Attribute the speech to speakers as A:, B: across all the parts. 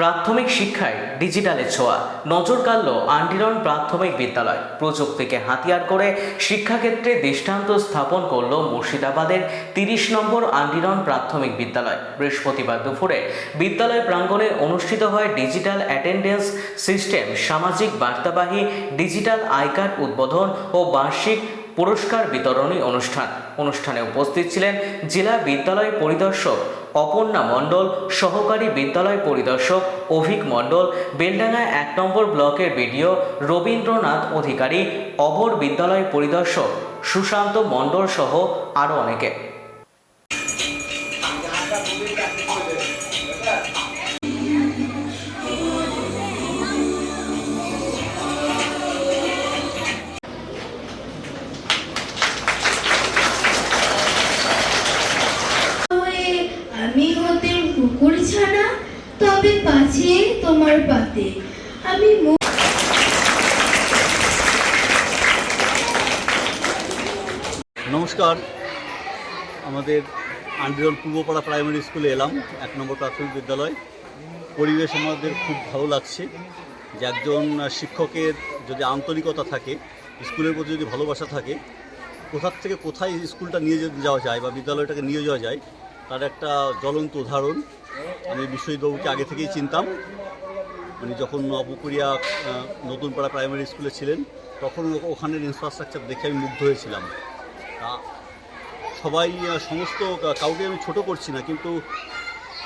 A: প্রাথমিক শিক্ষায় ডিজিটালের ছোঁয়া। নজর কাড়ল আন্ডিরন প্রাথমিক বিদ্যালয়। প্রযুক্তিকে হাতিয়ার করে শিক্ষাক্ষেত্রে দৃষ্টান্ত স্থাপন করল মুর্শিদাবাদের তিরিশ নম্বর আন্ডিরন প্রাথমিক বিদ্যালয়। বৃহস্পতিবার দুপুরে বিদ্যালয় প্রাঙ্গণে অনুষ্ঠিত হয় ডিজিটাল অ্যাটেন্ডেন্স সিস্টেম, সামাজিক বার্তাবাহী, ডিজিটাল আই কার্ড উদ্বোধন ও বার্ষিক পুরস্কার বিতরণী অনুষ্ঠান। অনুষ্ঠানে উপস্থিত ছিলেন জেলা বিদ্যালয় পরিদর্শক অপর্ণা মণ্ডল, সহকারী বিদ্যালয় পরিদর্শক অভিক মণ্ডল, বেলডাঙ্গা এক নম্বর ব্লকের বিডিও রবীন্দ্রনাথ অধিকারী, অবর বিদ্যালয় পরিদর্শক সুশান্ত মণ্ডল সহ আরও অনেকে।
B: তবে পাছে তোমার পাতে আমি
C: নমস্কার। আমাদের আন্ডিরল পূর্বপাড়া প্রাইমারি স্কুলে এলাম, এক নম্বর প্রাথমিক বিদ্যালয়। পরিবেশ আমাদের খুব ভালো লাগছে। যে একজন শিক্ষকের যদি আন্তরিকতা থাকে, স্কুলের প্রতি যদি ভালোবাসা থাকে, কোথার থেকে কোথায় স্কুলটা নিয়ে যাওয়া যায় বা বিদ্যালয়টাকে নিয়ে যাওয়া যায় তার একটা জ্বলন্ত উদাহরণ। আমি বিশ্বজিৎবাবুকে আগে থেকেই চিনতাম। উনি যখন আহ, নতুনপাড়া প্রাইমারি স্কুলে ছিলেন তখন ওখানের ইনফ্রাস্ট্রাকচার দেখে আমি মুগ্ধ হয়েছিলাম। তা সবাই সমস্ত কাউকে আমি ছোট করছি না কিন্তু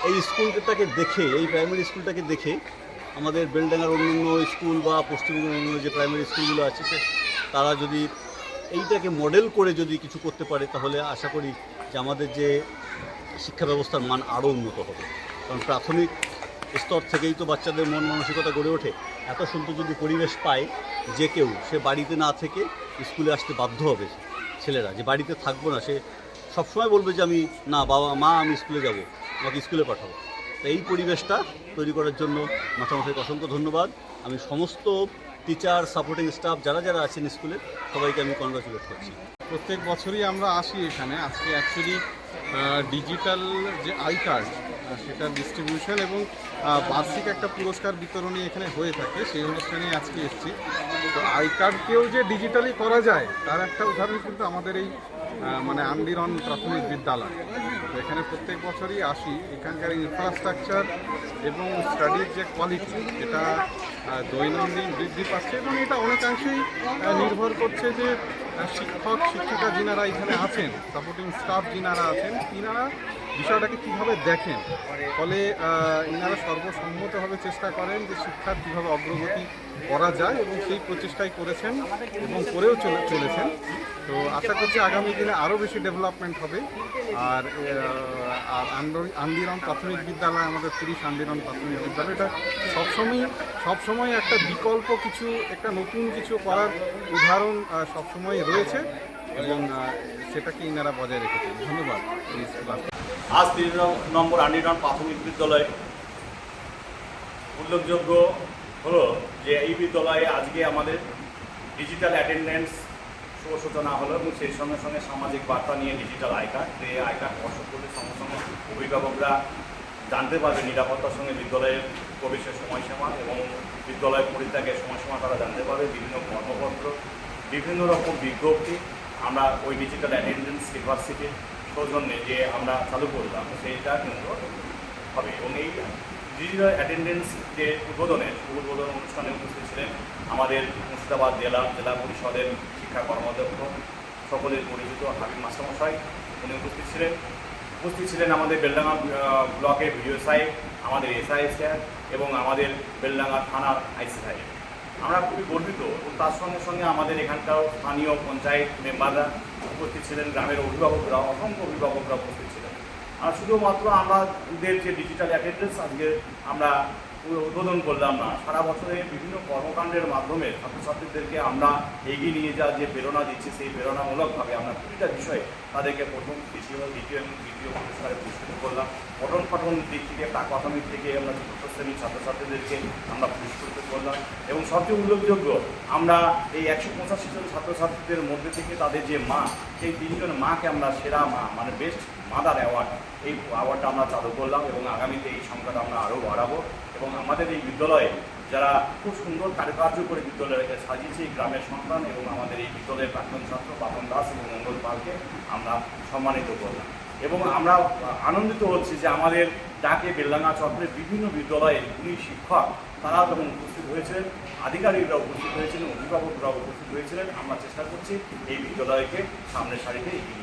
C: এই স্কুলটাকে দেখে এই প্রাইমারি স্কুলটাকে দেখে আমাদের বেলডাঙ্গার অন্যান্য স্কুল বা পশ্চিমবঙ্গের অন্যান্য যে প্রাইমারি স্কুলগুলো আছে সে তারা যদি এইটাকে মডেল করে যদি কিছু করতে পারে তাহলে আশা করি যে আমাদের যে শিক্ষা ব্যবস্থার মান আরও উন্নত হবে। কারণ প্রাথমিক স্তর থেকেই তো বাচ্চাদের মন মানসিকতা গড়ে ওঠে। এত সুন্দর যদি পরিবেশ পায় যে কেউ, সে বাড়িতে না থেকে স্কুলে আসতে বাধ্য হবে ছেলেরা। যে বাড়িতে থাকব না, সে সবসময় বলবে যে আমি, না, বাবা, মা, আমি স্কুলে যাব, আমাকে স্কুলে পাঠাবো তো এই পরিবেশটা তৈরি করার জন্য মাথামশাইকে অসংখ্য ধন্যবাদ। আমি সমস্ত টিচার, সাপোর্টিং স্টাফ, যারা যারা আছেন স্কুলে, সবাইকে আমি কনগ্রাচুলেট করছি।
D: প্রত্যেক বছরই আমরা আসি এখানে। আজকে অ্যাকচুয়ালি ডিজিটাল যে আই কার্ড সেটা ডিস্ট্রিবিউশন এবং বার্ষিক একটা পুরস্কার বিতরণী এখানে হয়ে থাকে, সেই অনুষ্ঠানে আজকে এসেছি। তো আই কার্ডকেও যে ডিজিটালি করা যায়, তার একটা উদাহরণ কিন্তু আমাদের এই মানে আন্দিরন প্রাথমিক বিদ্যালয়। তো এখানে প্রত্যেক বছরই আসি, এখানকার ইনফ্রাস্ট্রাকচার এবং স্টাডির যে কোয়ালিটি এটা দৈনন্দিন বৃদ্ধি পাচ্ছে এবং এটা অনেকাংশেই নির্ভর করছে যে শিক্ষক শিক্ষিকা যিনারা এখানে আছেন সাপোর্টিং স্টাফ যিনারা আছেন তিনারা বিষয়টাকে কীভাবে দেখেন? ফলে ইনারা সর্বসম্মতভাবে চেষ্টা করেন যে শিক্ষার কীভাবে অগ্রগতি করা যায় এবং সেই প্রচেষ্টাই করেছেন এবং করেও চলে চলেছেন। তো আশা করছি আগামী দিনে আরও বেশি ডেভেলপমেন্ট হবে। আর আর আন্দ- আন্দিরন প্রাথমিক বিদ্যালয়, আমাদের তিরিশ আন্দিরন প্রাথমিক বিদ্যালয়, এটা সবসময় সবসময় একটা বিকল্প কিছু, একটা নতুন কিছু করার উদাহরণ সবসময় রয়েছে এবং সেটাকে ইনারা বজায় রেখেছেন। ধন্যবাদ।
E: আজ তিন নম্বর আন্ডিরন প্রাথমিক বিদ্যালয়। উল্লেখযোগ্য হলো যে এই বিদ্যালয়ে আজকে আমাদের ডিজিটাল অ্যাটেন্ডেন্স শুভ সূচনা হলো এবং সেই সঙ্গে সঙ্গে সামাজিক বার্তা নিয়ে ডিজিটাল আই কার্ড, যে আই কার্ড বসত করলে সঙ্গে সঙ্গে অভিভাবকরা জানতে পারবে নিরাপত্তার সঙ্গে বিদ্যালয়ের প্রবেশের সময়সীমা এবং বিদ্যালয় পরিত্যাগের সময়সীমা তারা জানতে পারবে। বিভিন্ন কর্মপত্র, বিভিন্ন রকম বিজ্ঞপ্তি আমরা ওই ডিজিটাল অ্যাটেন্ডেন্স ইউনিভার্সিটির সৌজন্যে যে আমরা চালু করলাম, সেইটা কিন্তু হবে। এবং এই ডিজিটাল অ্যাটেন্ডেন্স যে উদ্বোধনে উদ্বোধন অনুষ্ঠানে উপস্থিত ছিলেন আমাদের মুর্শিদাবাদ জেলা জেলা পরিষদের শিক্ষা কর্মাধ্যক্ষ, সকলের পরিচিত হাবিব মাস্টারমশাই, উনি উপস্থিত ছিলেন। উপস্থিত ছিলেন আমাদের বেলডাঙ্গা ব্লকের ভিডিও সাহেব, আমাদের এসআই স্যার এবং আমাদের বেলডাঙ্গা থানার আইসি সাহেব। আমরা খুবই গর্বিত এবং তার সঙ্গে সঙ্গে আমাদের এখানকার স্থানীয় পঞ্চায়েত মেম্বাররা উপস্থিত ছিলেন গ্রামের অভিভাবকরা, অসংখ্য অভিভাবকরা উপস্থিত ছিলেন। আর শুধুমাত্র আমাদের যে ডিজিটাল অ্যাটেন্ডেন্স আজকে আমরা উদ্বোধন করলাম না। সারা বছরে বিভিন্ন কর্মকাণ্ডের মাধ্যমে ছাত্রছাত্রীদেরকে আমরা এগিয়ে নিয়ে যাওয়ার যে প্রেরণা দিচ্ছি, সেই প্রেরণামূলকভাবে আমরা প্রতিটা বিষয়ে তাদেরকে প্রথম তৃতীয় দ্বিতীয় এবং তৃতীয় পুরস্কারে পুরস্কৃত করলাম। পঠন পাঠন দিক থেকে প্রাথমিক থেকে আমরা চতুর্থ শ্রেণির ছাত্রছাত্রীদেরকে আমরা পুরস্কৃত করলাম এবং সবচেয়ে উল্লেখযোগ্য, আমরা এই একশো পঁচাশি জন ছাত্রছাত্রীদের মধ্যে থেকে তাদের যে মা, সেই তিনজন মাকে আমরা সেরা মা মানে বেস্ট মাদার অ্যাওয়ার্ড, এই অ্যাওয়ার্ডটা আমরা চালু করলাম এবং আগামীতে এই সংখ্যাটা আমরা আরও বাড়াবো। এবং আমাদের এই বিদ্যালয়ে যারা খুব সুন্দর কারুকার্য করে বিদ্যালয়কে সাজিয়েছে এই গ্রামের সন্তান এবং আমাদের এই বিদ্যালয়ের প্রাক্তন ছাত্র বাপন দাস এবং মঙ্গল পালকে আমরা সম্মানিত করলাম। এবং আমরা আনন্দিত হচ্ছি যে আমাদের ডাকে বেলডাঙ্গা চক্রের বিভিন্ন বিদ্যালয়ের গুণী শিক্ষক তারা যেমন উপস্থিত হয়েছিলেন, আধিকারিকরা উপস্থিত হয়েছিলেন অভিভাবকরা উপস্থিত হয়েছিলেন। আমরা চেষ্টা করছি এই বিদ্যালয়কে সামনের সারিতে এগিয়ে